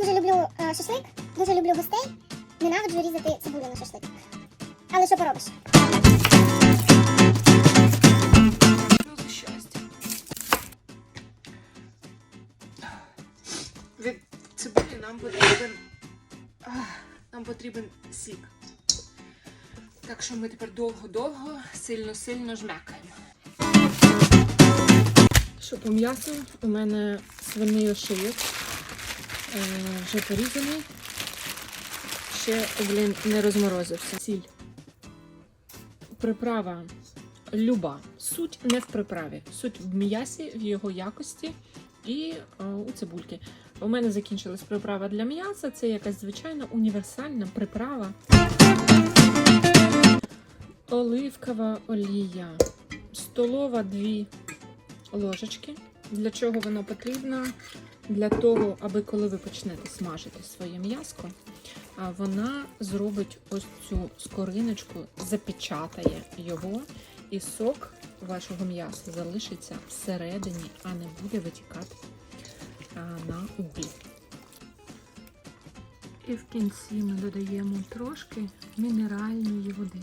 Дуже люблю е, шашлик, дуже люблю гостей. Ненавиджу різати цибулю на шашлик. Але що поробиш? Щастя? Від цибулі нам потрібен. ах, Нам потрібен сік. Так що ми тепер довго-довго, сильно-сильно жмякаємо. Що по м'ясу? У мене свиний ошийок. Е, вже порізаний. Ще, блін, не розморозився. Сіль. Приправа люба. Суть не в приправі. Суть в м'ясі, в його якості і е, у цибульки. У мене закінчилась приправа для м'яса. Це якась звичайна універсальна приправа. Оливкова олія. Столова дві ложечки. Для чого воно потрібно? Для того, аби коли ви почнете смажити своє м'яско, вона зробить ось цю скориночку, запечатає його, і сок вашого м'яса залишиться всередині, а не буде витікати на углі. І в кінці ми додаємо трошки мінеральної води.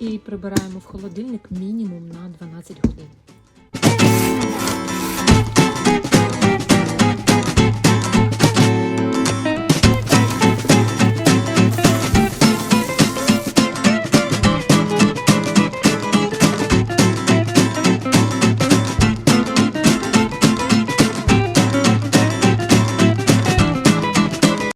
І прибираємо в холодильник мінімум на 12 годин.